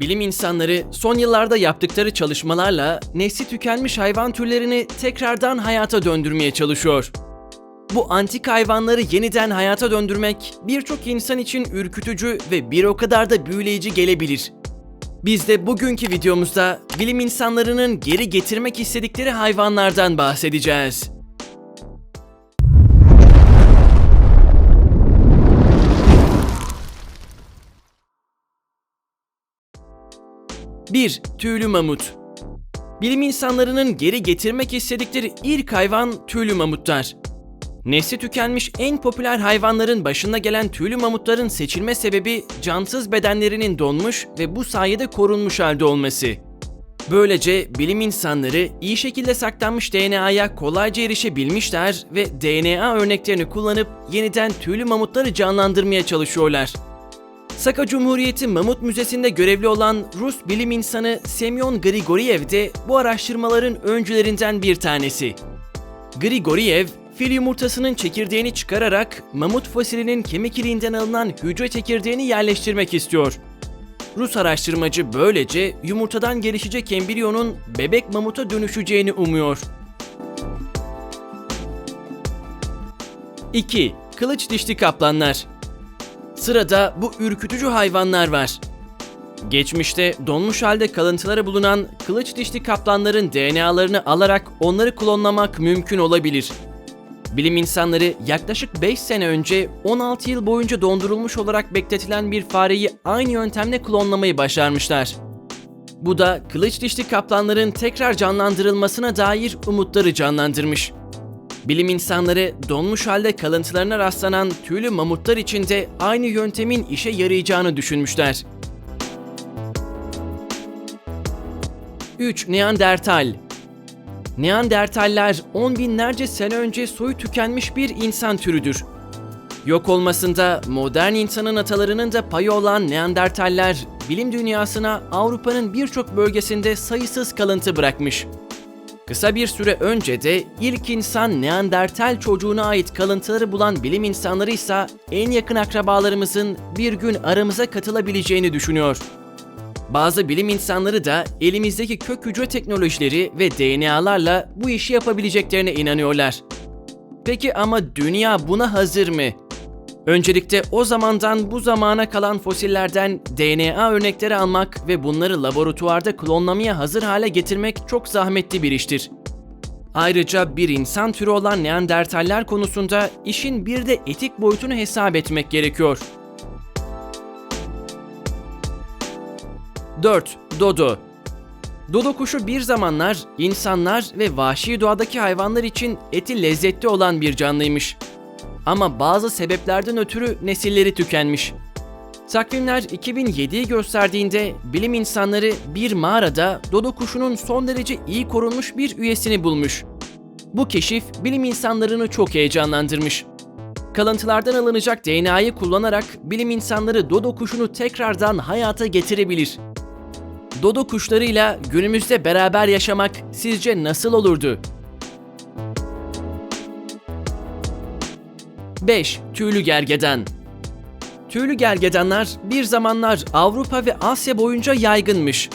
Bilim insanları son yıllarda yaptıkları çalışmalarla nesli tükenmiş hayvan türlerini tekrardan hayata döndürmeye çalışıyor. Bu antik hayvanları yeniden hayata döndürmek birçok insan için ürkütücü ve bir o kadar da büyüleyici gelebilir. Biz de bugünkü videomuzda bilim insanlarının geri getirmek istedikleri hayvanlardan bahsedeceğiz. Bir Tüylü mamut. Bilim insanlarının geri getirmek istedikleri ilk hayvan tüylü mamutlar. Nesli tükenmiş en popüler hayvanların başında gelen tüylü mamutların seçilme sebebi cansız bedenlerinin donmuş ve bu sayede korunmuş halde olması. Böylece bilim insanları iyi şekilde saklanmış DNA'ya kolayca erişebilmişler ve DNA örneklerini kullanıp yeniden tüylü mamutları canlandırmaya çalışıyorlar. Saka Cumhuriyeti Mamut Müzesi'nde görevli olan Rus bilim insanı Semyon Grigoriev de bu araştırmaların öncülerinden bir tanesi. Grigoriev, fil yumurtasının çekirdeğini çıkararak mamut fosilinin kemik iliğinden alınan hücre çekirdeğini yerleştirmek istiyor. Rus araştırmacı böylece yumurtadan gelişecek embriyonun bebek mamuta dönüşeceğini umuyor. 2. Kılıç dişli kaplanlar Sırada bu ürkütücü hayvanlar var. Geçmişte donmuş halde kalıntıları bulunan kılıç dişli kaplanların DNA'larını alarak onları klonlamak mümkün olabilir. Bilim insanları yaklaşık 5 sene önce 16 yıl boyunca dondurulmuş olarak bekletilen bir fareyi aynı yöntemle klonlamayı başarmışlar. Bu da kılıç dişli kaplanların tekrar canlandırılmasına dair umutları canlandırmış. Bilim insanları donmuş halde kalıntılarına rastlanan tüylü mamutlar için de aynı yöntemin işe yarayacağını düşünmüşler. 3. Neandertal Neandertaller on binlerce sene önce soyu tükenmiş bir insan türüdür. Yok olmasında modern insanın atalarının da payı olan Neandertaller, bilim dünyasına Avrupa'nın birçok bölgesinde sayısız kalıntı bırakmış. Kısa bir süre önce de ilk insan Neandertal çocuğuna ait kalıntıları bulan bilim insanları ise en yakın akrabalarımızın bir gün aramıza katılabileceğini düşünüyor. Bazı bilim insanları da elimizdeki kök hücre teknolojileri ve DNA'larla bu işi yapabileceklerine inanıyorlar. Peki ama dünya buna hazır mı? Öncelikle o zamandan bu zamana kalan fosillerden DNA örnekleri almak ve bunları laboratuvarda klonlamaya hazır hale getirmek çok zahmetli bir iştir. Ayrıca bir insan türü olan Neandertaller konusunda işin bir de etik boyutunu hesap etmek gerekiyor. 4. Dodo Dodo kuşu bir zamanlar insanlar ve vahşi doğadaki hayvanlar için eti lezzetli olan bir canlıymış. Ama bazı sebeplerden ötürü nesilleri tükenmiş. Takvimler 2007'yi gösterdiğinde bilim insanları bir mağarada dodo kuşunun son derece iyi korunmuş bir üyesini bulmuş. Bu keşif bilim insanlarını çok heyecanlandırmış. Kalıntılardan alınacak DNA'yı kullanarak bilim insanları dodo kuşunu tekrardan hayata getirebilir. Dodo kuşlarıyla günümüzde beraber yaşamak sizce nasıl olurdu? 5. Tüylü gergedan Tüylü gergedanlar bir zamanlar Avrupa ve Asya boyunca yaygınmış.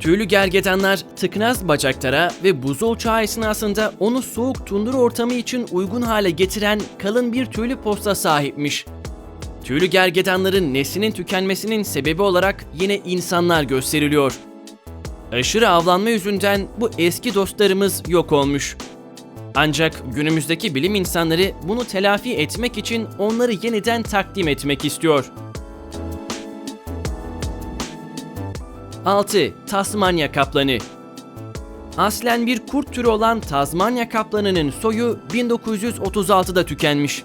Tüylü gergedanlar tıknaz bacaklara ve buzul çağı esnasında onu soğuk tundur ortamı için uygun hale getiren kalın bir tüylü posta sahipmiş. Tüylü gergedanların neslinin tükenmesinin sebebi olarak yine insanlar gösteriliyor. Aşırı avlanma yüzünden bu eski dostlarımız yok olmuş. Ancak günümüzdeki bilim insanları bunu telafi etmek için onları yeniden takdim etmek istiyor. 6. Tasmanya kaplanı Aslen bir kurt türü olan Tazmanya kaplanının soyu 1936'da tükenmiş.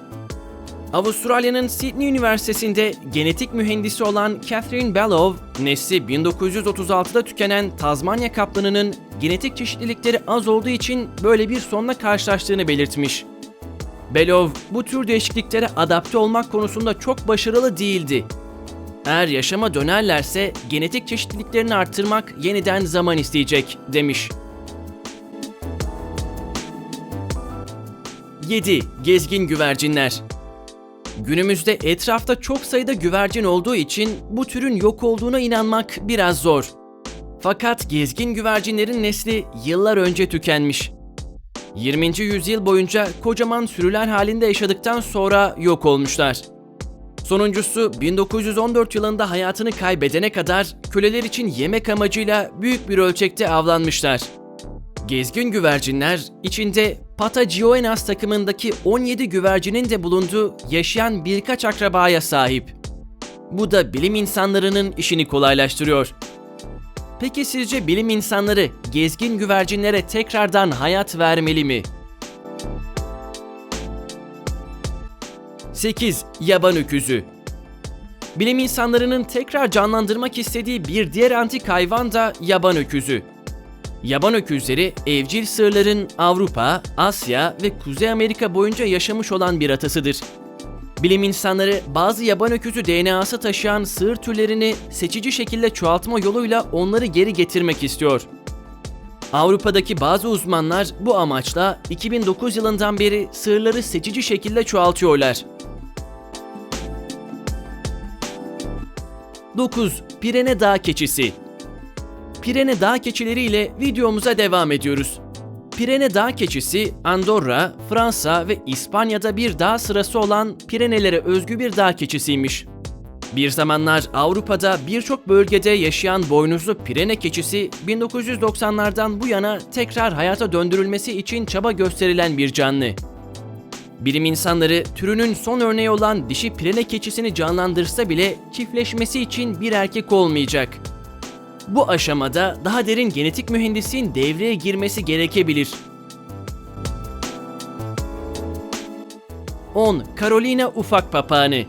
Avustralya'nın Sydney Üniversitesi'nde genetik mühendisi olan Catherine Bellow, nesli 1936'da tükenen Tazmanya kaplanının genetik çeşitlilikleri az olduğu için böyle bir sonla karşılaştığını belirtmiş. Bellow, bu tür değişikliklere adapte olmak konusunda çok başarılı değildi. Eğer yaşama dönerlerse genetik çeşitliliklerini arttırmak yeniden zaman isteyecek, demiş. 7. Gezgin güvercinler Günümüzde etrafta çok sayıda güvercin olduğu için bu türün yok olduğuna inanmak biraz zor. Fakat gezgin güvercinlerin nesli yıllar önce tükenmiş. 20. yüzyıl boyunca kocaman sürüler halinde yaşadıktan sonra yok olmuşlar. Sonuncusu 1914 yılında hayatını kaybedene kadar köleler için yemek amacıyla büyük bir ölçekte avlanmışlar. Gezgin güvercinler içinde Patagioenas takımındaki 17 güvercinin de bulunduğu yaşayan birkaç akrabaya sahip. Bu da bilim insanlarının işini kolaylaştırıyor. Peki sizce bilim insanları gezgin güvercinlere tekrardan hayat vermeli mi? 8. Yaban öküzü Bilim insanlarının tekrar canlandırmak istediği bir diğer antik hayvan da yaban öküzü. Yaban öküzleri evcil sığırların Avrupa, Asya ve Kuzey Amerika boyunca yaşamış olan bir atasıdır. Bilim insanları bazı yaban öküzü DNA'sı taşıyan sığır türlerini seçici şekilde çoğaltma yoluyla onları geri getirmek istiyor. Avrupa'daki bazı uzmanlar bu amaçla 2009 yılından beri sığırları seçici şekilde çoğaltıyorlar. 9. Pirene Dağ Keçisi Pirene Dağ keçileri ile videomuza devam ediyoruz. Pirene Dağ keçisi, Andorra, Fransa ve İspanya'da bir dağ sırası olan Pirenelere özgü bir dağ keçisiymiş. Bir zamanlar Avrupa'da birçok bölgede yaşayan boynuzlu Pirene keçisi 1990'lardan bu yana tekrar hayata döndürülmesi için çaba gösterilen bir canlı. Bilim insanları türünün son örneği olan dişi Pirene keçisini canlandırsa bile çiftleşmesi için bir erkek olmayacak. Bu aşamada daha derin genetik mühendisliğin devreye girmesi gerekebilir. 10. Carolina ufak papağanı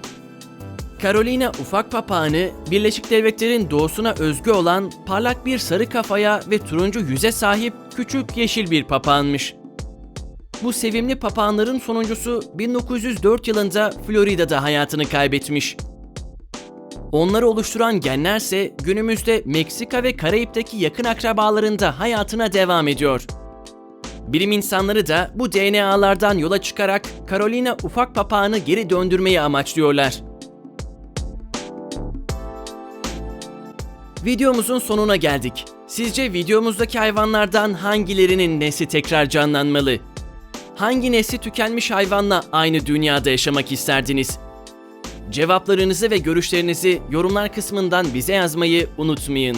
Carolina ufak papağanı, Birleşik Devletler'in doğusuna özgü olan parlak bir sarı kafaya ve turuncu yüze sahip küçük yeşil bir papağanmış. Bu sevimli papağanların sonuncusu 1904 yılında Florida'da hayatını kaybetmiş. Onları oluşturan genlerse günümüzde Meksika ve Karayip'teki yakın akrabalarında hayatına devam ediyor. Bilim insanları da bu DNA'lardan yola çıkarak Carolina ufak papağanı geri döndürmeyi amaçlıyorlar. Videomuzun sonuna geldik. Sizce videomuzdaki hayvanlardan hangilerinin nesli tekrar canlanmalı? Hangi nesli tükenmiş hayvanla aynı dünyada yaşamak isterdiniz? Cevaplarınızı ve görüşlerinizi yorumlar kısmından bize yazmayı unutmayın.